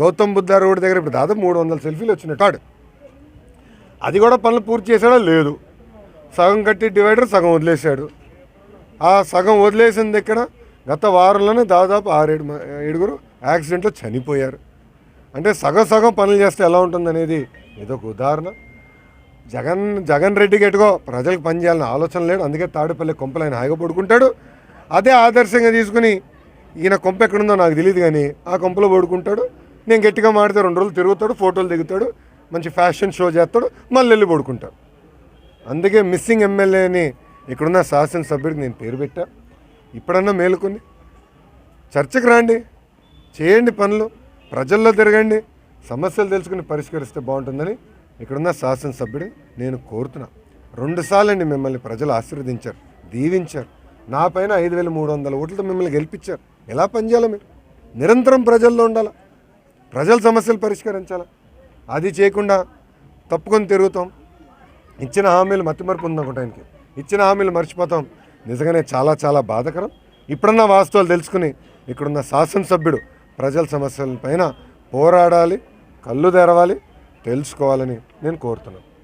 Gautam Buddha road దగ్గర ఇప్పుడు దాదాపు మూడు వందల సెల్ఫీలు వచ్చినట్టు అది కూడా పనులు పూర్తి చేశాడో? లేదు. సగం కట్టి డివైడర్ సగం వదిలేశాడు. ఆ సగం వదిలేసిన దగ్గర గత వారంలోనే దాదాపు ఆరేడు ఏడుగురు యాక్సిడెంట్లో చనిపోయారు. అంటే సగం సగం పనులు చేస్తే ఎలా ఉంటుందనేది ఏదో ఒక ఉదాహరణ. జగన్ జగన్ రెడ్డికి ఎటుగో ప్రజలకు పనిచేయాలని ఆలోచన లేడు. అందుకే తాడుపల్లి కొంపలు ఆయన హాయిగా పడుకుంటాడు. అదే ఆదర్శంగా తీసుకుని ఈయన కొంప ఎక్కడుందో నాకు తెలియదు కానీ ఆ కొంపలో పడుకుంటాడు. నేను గట్టిగా మాడితే రెండు రోజులు తిరుగుతాడు ఫోటోలు దిగుతాడు మంచి ఫ్యాషన్ షో చేస్తాడు మళ్ళీ వెళ్ళి పడుకుంటాడు అందుకే మిస్సింగ్ ఎమ్మెల్యేని ఇక్కడున్న శాసనసభ్యుడికి నేను పేరు పెట్టా. ఇప్పుడన్నా మేలుకొని చర్చకు రండి చేయండి పనులు ప్రజల్లో తిరగండి సమస్యలు తెలుసుకుని పరిష్కరిస్తే బాగుంటుందని ఇక్కడున్న శాసనసభ్యుడి నేను కోరుతున్నా. రెండుసార్లు అండి మిమ్మల్ని ప్రజలు ఆశీర్వదించారు దీవించారు. నా పైన ఐదు వేల మూడు వందల ఓట్లతో మిమ్మల్ని గెలిపించారు. ఎలా పనిచేయాలి మీరు? నిరంతరం ప్రజల్లో ఉండాలా? ప్రజల సమస్యలు పరిష్కరించాలి? అది చేయకుండా తప్పుకొని తిరుగుతాం. ఇచ్చిన హామీలు మతిమరుపు ఉందనుకుంటా ఆయనకి. ఇచ్చిన హామీలు మర్చిపోతాం. నిజంగానే చాలా చాలా బాధకరం. ఇప్పుడున్న వాస్తవాలు తెలుసుకుని ఇక్కడున్న శాసనసభ్యుడు ప్రజల సమస్యల పైన పోరాడాలి కళ్ళు తెరవాలి తెలుసుకోవాలని నేను కోరుతున్నాను.